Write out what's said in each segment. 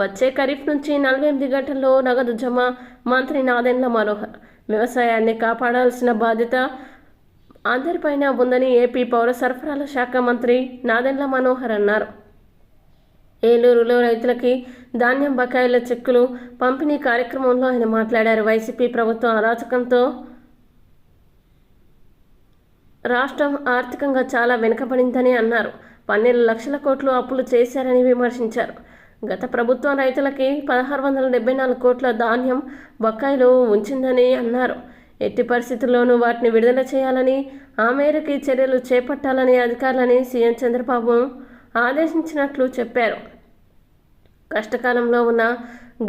వచ్చే ఖరీఫ్ నుంచి నలభై ఎనిమిది గంటల్లో నగదు జమ. మంత్రి నాదెండ్ల మనోహర్ వ్యవసాయాన్ని కాపాడాల్సిన బాధ్యత అందరిపైన ఉందని ఏపీ పౌర సరఫరాల శాఖ మంత్రి నాదెండ్ల మనోహర్ అన్నారు. ఏలూరులో రైతులకి ధాన్యం బకాయిల చెక్కులు పంపిణీ కార్యక్రమంలో ఆయన మాట్లాడారు. వైసీపీ ప్రభుత్వం అరాచకంతో రాష్ట్రం ఆర్థికంగా చాలా వెనుకబడిందని అన్నారు. పన్నెండు లక్షల కోట్లు అప్పులు చేశారని విమర్శించారు. గత ప్రభుత్వం రైతులకి పదహారు వందల డెబ్బై నాలుగు కోట్ల ధాన్యం బకాయిలు ఉంచిందని అన్నారు. ఎట్టి పరిస్థితుల్లోనూ వాటిని విడుదల చేయాలని ఆ మేరకు చర్యలు చేపట్టాలని అధికారులని సీఎం చంద్రబాబు ఆదేశించినట్లు చెప్పారు. కష్టకాలంలో ఉన్న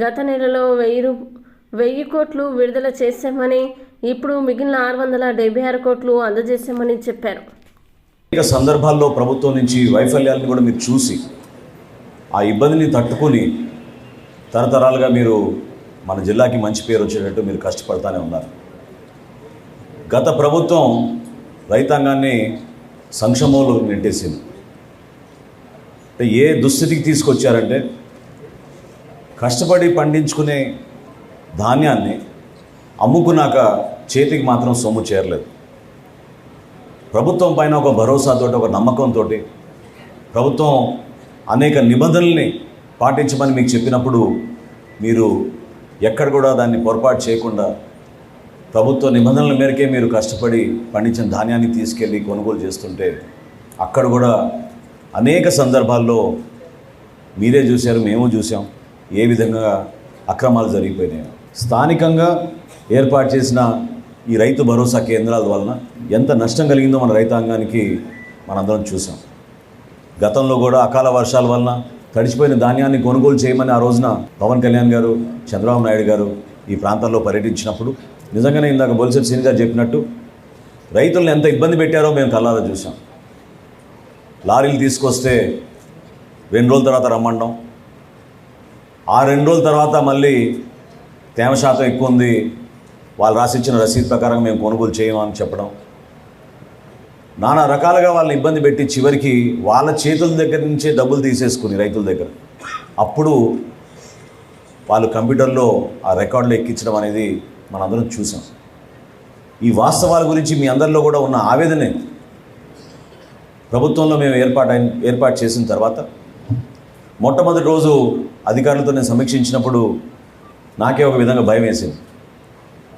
గత నెలలో వెయ్యి రూ- వెయ్యి కోట్లు విడుదల చేశామని ఇప్పుడు మిగిలిన ఆరు వందల డెబ్బై ఆరు కోట్లు అందజేశామని చెప్పారు. సందర్భాల్లో ప్రభుత్వం నుంచి వైఫల్యాలను కూడా మీరు చూసి ఆ ఇబ్బందిని తట్టుకొని తరతరాలుగా మీరు మన జిల్లాకి మంచి పేరు వచ్చేటట్టు మీరు కష్టపడతానే ఉన్నారు. గత ప్రభుత్వం రైతాంగాన్ని సంక్షేమంలో నెట్టేసింది. అంటే ఏ దుస్థితికి తీసుకొచ్చారంటే కష్టపడి పండించుకునే ధాన్యాన్ని అమ్ముకున్నాక చేతికి మాత్రం సొమ్ము చేరలేదు. ప్రభుత్వం పైన ఒక భరోసాతో ఒక నమ్మకంతో ప్రభుత్వం అనేక నిబంధనల్ని పాటించమని మీకు చెప్పినప్పుడు మీరు ఎక్కడ కూడా దాన్ని పొరపాటు చేయకుండా ప్రభుత్వ నిబంధనల మేరకే మీరు కష్టపడి పండించిన ధాన్యాన్ని తీసుకెళ్ళి కొనుగోలు చేస్తుంటే అక్కడ కూడా అనేక సందర్భాల్లో మీరే చూశారు మేము చూసాం ఏ విధంగా అక్రమాలు జరిగిపోయినాయి. స్థానికంగా ఏర్పాటు చేసిన ఈ రైతు భరోసా కేంద్రాల వలన ఎంత నష్టం కలిగిందో మన రైతాంగానికి మనందరం చూసాం గతంలో కూడా అకాల వర్షాల వలన తడిచిపోయిన ధాన్యాన్ని కొనుగోలు చేయమని ఆ రోజున పవన్ కళ్యాణ్ గారు చంద్రబాబు నాయుడు గారు ఈ ప్రాంతాల్లో పర్యటించినప్పుడు నిజంగానే ఇందాక బొలిసెట్ సీని గారు చెప్పినట్టు రైతులను ఎంత ఇబ్బంది పెట్టారో మేము కల్లారా చూసాం లారీలు తీసుకొస్తే రెండు రోజుల తర్వాత రమ్మండం. ఆ రెండు రోజుల తర్వాత మళ్ళీ తేమ శాతం ఎక్కువ ఉంది. వాళ్ళు రాసిచ్చిన రసీదు ప్రకారం మేము కొనుగోలు చేయమని చెప్పడం. నానా రకాలుగా వాళ్ళని ఇబ్బంది పెట్టి చివరికి వాళ్ళ చేతుల దగ్గర నుంచే డబ్బులు తీసేసుకుని రైతుల దగ్గర. అప్పుడు వాళ్ళు కంప్యూటర్లో ఆ రికార్డులు ఎక్కించడం అనేది మనందరం చూసాం. ఈ వాస్తవాల గురించి మీ అందరిలో కూడా ఉన్న ఆవేదనే ప్రభుత్వంలో మేము ఏర్పాటు అయిన ఏర్పాటు చేసిన తర్వాత మొట్టమొదటి రోజు అధికారులతో నేను సమీక్షించినప్పుడు నాకే ఒక విధంగా భయం వేసింది.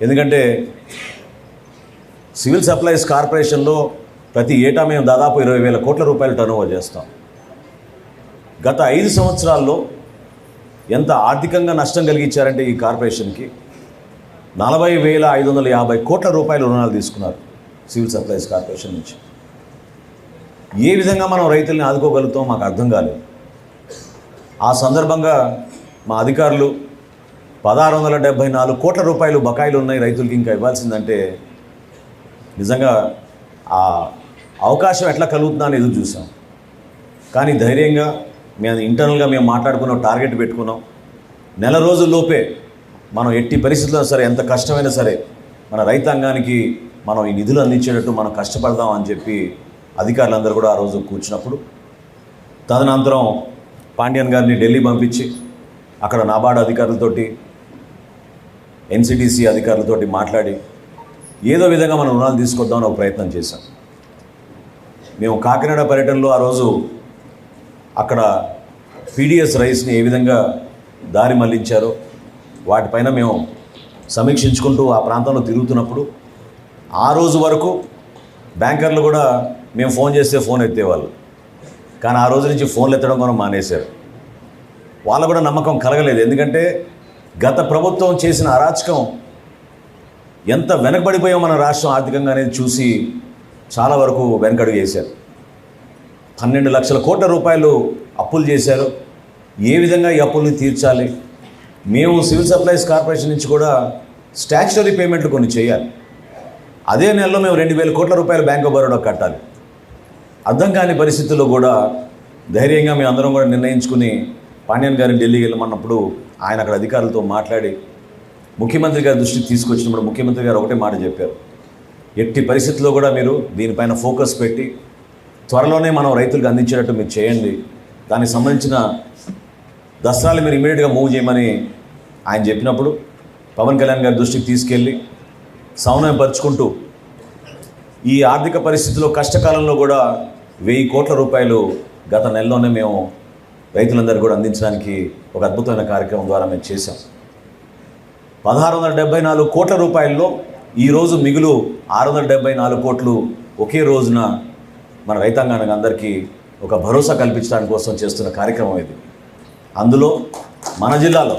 ఎందుకంటే సివిల్ సప్లైస్ కార్పొరేషన్లో ప్రతి ఏటా మేము దాదాపు ఇరవై వేల కోట్ల రూపాయలు టర్నోవర్ చేస్తాం. గత ఐదు సంవత్సరాల్లో ఎంత ఆర్థికంగా నష్టం కలిగించారంటే ఈ కార్పొరేషన్కి నలభై వేల ఐదు వందల యాభై కోట్ల రూపాయల రుణాలు తీసుకున్నారు సివిల్ సప్లైస్ కార్పొరేషన్ నుంచి. ఏ విధంగా మనం రైతుల్ని ఆదుకోగలుగుతాం మాకు అర్థం కాలేదు. ఆ సందర్భంగా మా అధికారులు పదహారు వందల డెబ్భై నాలుగు కోట్ల రూపాయలు బకాయిలు ఉన్నాయి రైతులకి ఇంకా ఇవ్వాల్సిందంటే నిజంగా ఆ అవకాశం ఎట్లా కలుగుతుందా అని ఎదురు చూసాం. కానీ ధైర్యంగా మేము ఇంటర్నల్గా మేము మాట్లాడుకున్న టార్గెట్ పెట్టుకున్నాం. నెల రోజుల్లోపే మనం ఎట్టి పరిస్థితుల్లో సరే ఎంత కష్టమైనా సరే మన రైతాంగానికి మనం ఈ నిధులు అందించేటట్టు మనం కష్టపడదాం అని చెప్పి అధికారులందరూ కూడా ఆ రోజు కూర్చున్నప్పుడు తదనంతరం పాండ్యన్ గారిని ఢిల్లీ పంపించి అక్కడ నాబార్డు అధికారులతోటి ఎన్సిటిసి అధికారులతోటి మాట్లాడి ఏదో విధంగా మనం రుణాలు తీసుకొద్దామని ఒక ప్రయత్నం చేశాం. మేము కాకినాడ పర్యటనలో ఆ రోజు అక్కడ పీడిఎస్ రైస్ని ఏ విధంగా దారి మళ్ళించారో వాటిపైన మేము సమీక్షించుకుంటూ ఆ ప్రాంతంలో తిరుగుతున్నప్పుడు ఆ రోజు వరకు బ్యాంకర్లు కూడా మేము ఫోన్ చేస్తే ఫోన్ ఎత్తేవాళ్ళు. కానీ ఆ రోజు నుంచి ఫోన్లు ఎత్తడం మనం మానేశారు. వాళ్ళ కూడా నమ్మకం కలగలేదు. ఎందుకంటే గత ప్రభుత్వం చేసిన అరాచకం ఎంత వెనకబడిపోయాం మన రాష్ట్రం ఆర్థికంగా అనేది చూసి చాలా వరకు వెనకడుగు వేశారు. పన్నెండు లక్షల కోట్ల రూపాయలు అప్పులు చేశారు. ఏ విధంగా ఈ అప్పుల్ని తీర్చాలి? మేము సివిల్ సప్లైస్ కార్పొరేషన్ నుంచి కూడా స్టాచ్యురీ పేమెంట్లు కొన్ని చేయాలి. అదే నెలలో మేము రెండు వేల కోట్ల రూపాయలు బ్యాంక్ ఆఫ్ బరోడా కట్టాలి. అర్థం కాని పరిస్థితుల్లో కూడా ధైర్యంగా మేము అందరం కూడా నిర్ణయించుకుని పాండ్యన్ గారిని ఢిల్లీకి వెళ్ళమన్నప్పుడు ఆయన అక్కడ అధికారులతో మాట్లాడి ముఖ్యమంత్రి గారి దృష్టికి తీసుకొచ్చినప్పుడు ముఖ్యమంత్రి గారు ఒకటే మాట చెప్పారు. ఎట్టి పరిస్థితుల్లో కూడా మీరు దీనిపైన ఫోకస్ పెట్టి త్వరలోనే మనం రైతులకు అందించేటట్టు మీరు చేయండి. దానికి సంబంధించిన దసరాలు మీరు ఇమీడియట్గా మూవ్ చేయమని ఆయన చెప్పినప్పుడు పవన్ కళ్యాణ్ గారి దృష్టికి తీసుకెళ్ళి సమన్వయపరుచుకుంటూ ఈ ఆర్థిక పరిస్థితిలో కష్టకాలంలో కూడా వెయ్యి కోట్ల రూపాయలు గత నెలలోనే మేము రైతులందరికీ కూడా అందించడానికి ఒక అద్భుతమైన కార్యక్రమం ద్వారా మేము చేశాం. పదహారు వందల డెబ్బై నాలుగు కోట్ల రూపాయల్లో ఈరోజు మిగులు ఆరు వందల డెబ్బై నాలుగు కోట్లు ఒకే రోజున మన రైతాంగానికి అందరికీ ఒక భరోసా కల్పించడానికి కోసం చేస్తున్న కార్యక్రమం ఇది. అందులో మన జిల్లాలో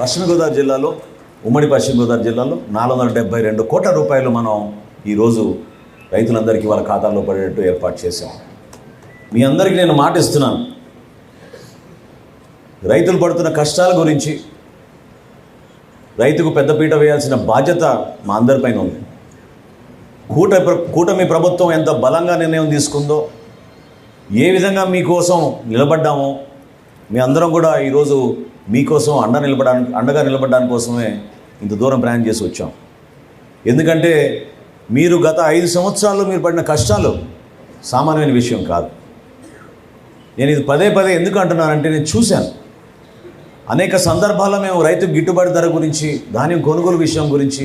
పశ్చిమ గోదావరి జిల్లాలో ఉమ్మడి పశ్చిమ గోదావరి జిల్లాలో నాలుగు వందల డెబ్బై రెండు కోట్ల రూపాయలు మనం ఈరోజు రైతులందరికీ వాళ్ళ ఖాతాల్లో పడేటట్టు ఏర్పాటు చేశాం. మీ అందరికీ నేను మాట ఇస్తున్నాను. రైతులు పడుతున్న కష్టాల గురించి రైతుకు పెద్దపీట వేయాల్సిన బాధ్యత మా అందరిపైన ఉంది. కూట కూటమి ప్రభుత్వం ఎంత బలంగా నిర్ణయం తీసుకుందో ఏ విధంగా మీకోసం నిలబడ్డామో మీ అందరం కూడా ఈరోజు మీకోసం అండ నిలబడానికి అండగా నిలబడడానికి కోసమే ఇంత దూరం ప్రయాణం చేసి వచ్చాం. ఎందుకంటే మీరు గత ఐదు సంవత్సరాల్లో మీరు పడిన కష్టాలు సామాన్యమైన విషయం కాదు. నేను ఇది పదే పదే ఎందుకు అంటున్నానంటే నేను చూశాను. అనేక సందర్భాల్లో మేము రైతు గిట్టుబాటు ధర గురించి ధాన్యం కొనుగోలు విషయం గురించి